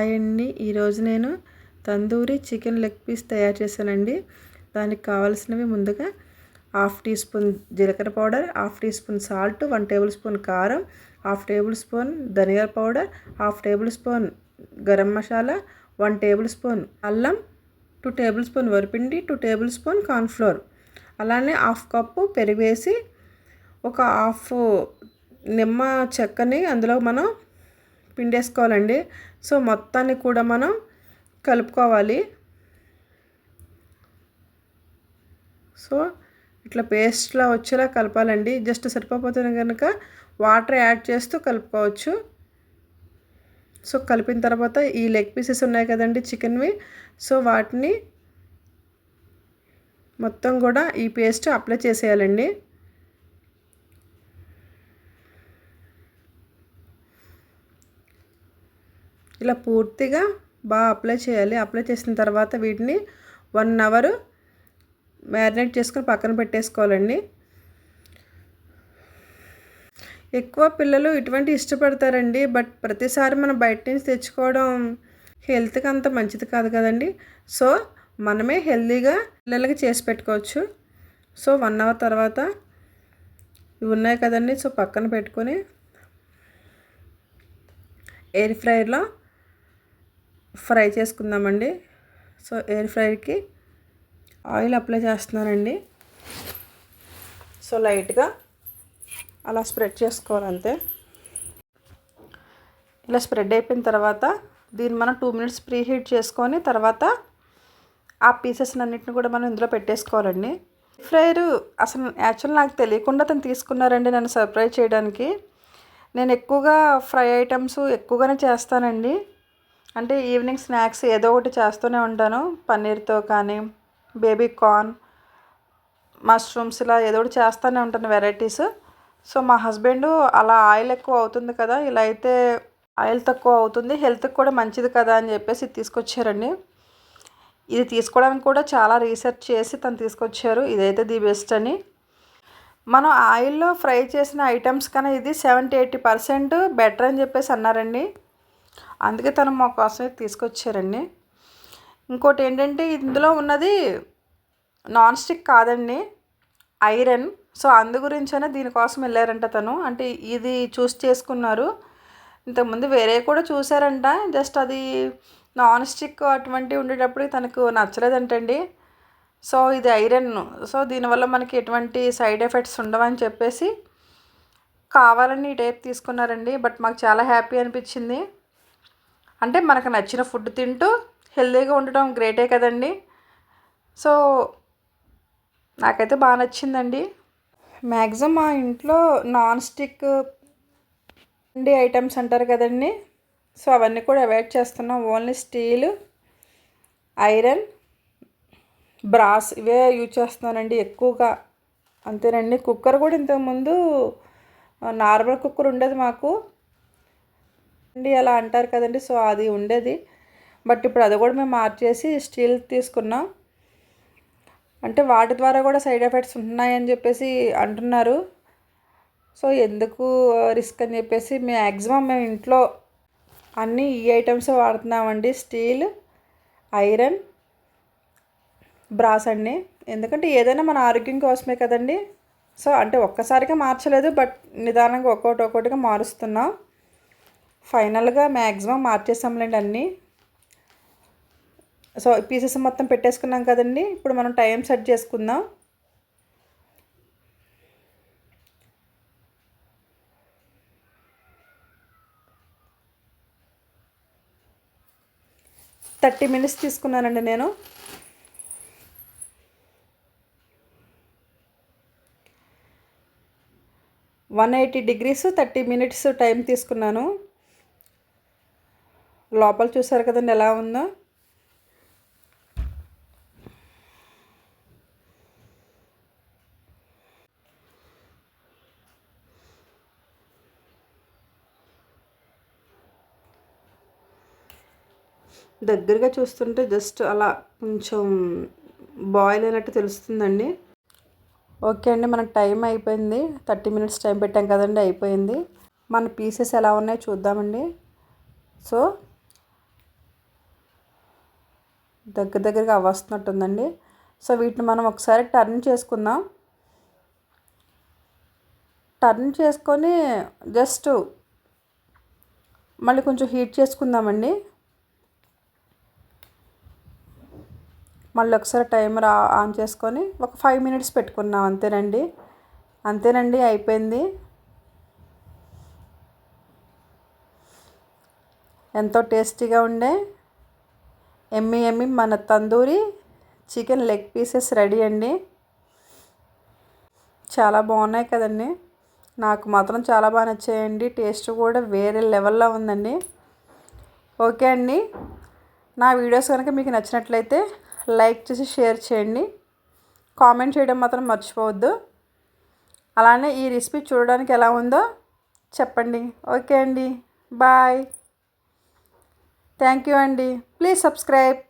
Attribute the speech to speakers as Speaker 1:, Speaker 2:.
Speaker 1: Hi అండి ఈరోజు నేను తందూరి చికెన్ లెగ్ పీస్ తయారు చేశానండి. దానికి కావాల్సినవి ముందుగా హాఫ్ టీ స్పూన్ జీలకర్ర powder half teaspoon salt one tablespoon కారం హాఫ్ టేబుల్ స్పూన్ ధనియాల powder half tablespoon garam masala one tablespoon అల్లం టూ టేబుల్ స్పూన్ వరిపిండి టూ టేబుల్ స్పూన్ కార్న్ఫ్లోర్. అలానే హాఫ్ కప్పు పెరుగు వేసి ఒక హాఫ్ నిమ్మ చెక్కని అందులో మనం పిండేసుకోవాలండి. సో మొత్తాన్ని కూడా మనం కలుపుకోవాలి. సో ఇట్లా పేస్ట్లా వచ్చేలా కలపాలండి. జస్ట్ సరిపోతుంది కనుక వాటర్ యాడ్ చేస్తూ కలుపుకోవచ్చు. సో కలిపిన తర్వాత ఈ లెగ్ పీసెస్ ఉన్నాయి కదండి చికెన్వి. సో వాటిని మొత్తం కూడా ఈ పేస్ట్ అప్లై చేసేయాలండి. ఇలా పూర్తిగా బాగా అప్లై చేయాలి. అప్లై చేసిన తర్వాత వీటిని వన్ అవర్ మ్యారినేట్ చేసుకొని పక్కన పెట్టేసుకోవాలండి. ఎక్కువ పిల్లలు ఇటువంటి ఇష్టపడతారండి. బట్ ప్రతిసారి మనం బయట నుంచి తెచ్చుకోవడం హెల్త్కి అంత మంచిది కాదు కదండి. సో మనమే హెల్తీగా పిల్లలకి చేసి పెట్టుకోవచ్చు. సో వన్ అవర్ తర్వాత ఇవి ఉన్నాయి కదండి. సో పక్కన పెట్టుకొని ఎయిర్ ఫ్రైలో ఫ్రై చేసుకుందామండి. సో ఎయిర్ ఫ్రైకి ఆయిల్ అప్లై చేస్తున్నానండి. సో లైట్గా అలా స్ప్రెడ్ చేసుకోవాలి అంతే. ఇలా స్ప్రెడ్ అయిపోయిన తర్వాత దీన్ని మనం టూ మినిట్స్ ప్రీ హీట్ చేసుకొని తర్వాత ఆ పీసెస్ అన్నింటిని కూడా మనం ఇందులో పెట్టేసుకోవాలండి. ఫ్రైర్ అసలు యాక్చువల్ నాకు తెలియకుండా తను తీసుకున్నారండి నన్ను సర్ప్రైజ్ చేయడానికి. నేను ఎక్కువగా ఫ్రై ఐటమ్స్ ఎక్కువగానే చేస్తానండి. అంటే ఈవినింగ్ స్నాక్స్ ఏదో ఒకటి చేస్తూనే ఉంటాను. పన్నీర్తో కానీ బేబీ కార్న్ మష్రూమ్స్ ఇలా ఏదో ఒకటి చేస్తూనే ఉంటాను వెరైటీస్. సో మా హస్బెండ్ అలా ఆయిల్ ఎక్కువ అవుతుంది కదా ఇలా అయితే ఆయిల్ తక్కువ అవుతుంది హెల్త్కి కూడా మంచిది కదా అని చెప్పేసి తీసుకొచ్చారండి. ఇది తీసుకోవడానికి కూడా చాలా రీసెర్చ్ చేసి తను తీసుకొచ్చారు. ఇదైతే ది బెస్ట్ అని. మనం ఆయిల్లో ఫ్రై చేసిన ఐటమ్స్ కన్నా ఇది సెవెంటీ ఎయిటీ పర్సెంట్ బెటర్ అని చెప్పేసి అన్నారండి. అందుకే తను మా కోసం తీసుకొచ్చారండి. ఇంకోటి ఏంటంటే ఇందులో ఉన్నది నాన్ స్టిక్ కాదండి ఐరన్. సో అందు గురించనే దీనికోసం వెళ్ళారంట తను. అంటే ఇది చూస్ చేసుకున్నారు. ఇంతకుముందు వేరే కూడా చూసారంట. జస్ట్ అది నాన్ స్టిక్ అటువంటివి ఉండేటప్పుడు తనకు నచ్చలేదంటండి. సో ఇది ఐరన్. సో దీనివల్ల మనకి ఎటువంటి సైడ్ ఎఫెక్ట్స్ ఉండవని చెప్పేసి కావాలని ఈ టైప్ తీసుకున్నారండి. బట్ మాకు చాలా హ్యాపీ అనిపించింది. అంటే మనకు నచ్చిన ఫుడ్ తింటూ హెల్తీగా ఉండటం గ్రేటే కదండి. సో నాకైతే బాగా నచ్చిందండి. మ్యాక్సిమం మా ఇంట్లో నాన్ స్టిక్ అండి ఐటమ్స్ అంటారు కదండి. సో అవన్నీ కూడా అవాయిడ్ చేస్తున్నాం. ఓన్లీ స్టీల్ ఐరన్ బ్రాస్ ఇవే యూజ్ చేస్తున్నానండి ఎక్కువగా. అంతేనండి. కుక్కర్ కూడా ఇంతకుముందు నార్మల్ కుక్కర్ ఉండేది మాకు. అండి అలా అంటారు కదండి. సో అది ఉండేది. బట్ ఇప్పుడు అది కూడా మేము మార్చేసి స్టీల్ తీసుకున్నాం. అంటే వాటి ద్వారా కూడా సైడ్ ఎఫెక్ట్స్ ఉంటున్నాయని చెప్పేసి అంటున్నారు. సో ఎందుకు రిస్క్ అని చెప్పేసి మ్యాక్సిమం మేము ఇంట్లో అన్నీ ఈ ఐటమ్స్ వాడుతున్నామండి. స్టీల్ ఐరన్ బ్రాస్ అండి ఎందుకంటే ఏదైనా మన ఆరోగ్యం కోసమే కదండి. సో అంటే ఒక్కసారిగా మార్చలేదు బట్ నిదానంగా ఒక్కొక్కటి ఒక్కొక్కటిగా మారుస్తున్నాం. ఫైనల్గా మ్యాక్సిమం మార్చేసాంలేండి అన్నీ. సో పీసెస్ మొత్తం పెట్టేసుకున్నాం కదండి. ఇప్పుడు మనం టైం సెట్ చేసుకుందాం. థర్టీ మినిట్స్ తీసుకున్నానండి నేను. One eighty degrees thirty minutes time తీసుకున్నాను. లోపల చూసారు కదండి ఎలా ఉందో? దగ్గరగా చూస్తుంటే జస్ట్ అలా కొంచెం బాయిల్ అయినట్టు తెలుస్తుందండి. ఓకే అండి మన టైం అయిపోయింది. థర్టీ మినిట్స్ టైం పెట్టాం కదండి అయిపోయింది. మన పీసెస్ ఎలా ఉన్నాయో చూద్దామండి. సో దగ్గర దగ్గరగా వస్తున్నట్టుందండి సో వీటిని మనం ఒకసారి టర్న్ చేసుకుందాం. టర్న్ చేసుకొని జస్ట్ మళ్ళీ కొంచెం హీట్ చేసుకుందామండి. మళ్ళీ ఒకసారి టైమర్ ఆన్ చేసుకొని ఒక ఫైవ్ మినిట్స్ పెట్టుకున్నాం అంతేనండి. అంతేనండి అయిపోయింది. ఎంతో టేస్టీగా ఉండే ఎమ్మి ఎమ్మి మన tandoori chicken leg pieces ready అండి. చాలా బాగున్నాయి కదండి. నాకు మాత్రం చాలా బాగా నచ్చాయండి. టేస్ట్ కూడా వేరే లెవెల్లో ఉందండి. ఓకే అండి. నా వీడియోస్ కనుక మీకు నచ్చినట్లయితే లైక్ చేసి షేర్ చేయండి. కామెంట్ చేయడం మాత్రం మర్చిపోవద్దు. అలానే ఈ రెసిపీ చూడడానికి ఎలా ఉందో చెప్పండి. ఓకే అండి. బాయ్. థ్యాంక్ యూ అండి. Please subscribe.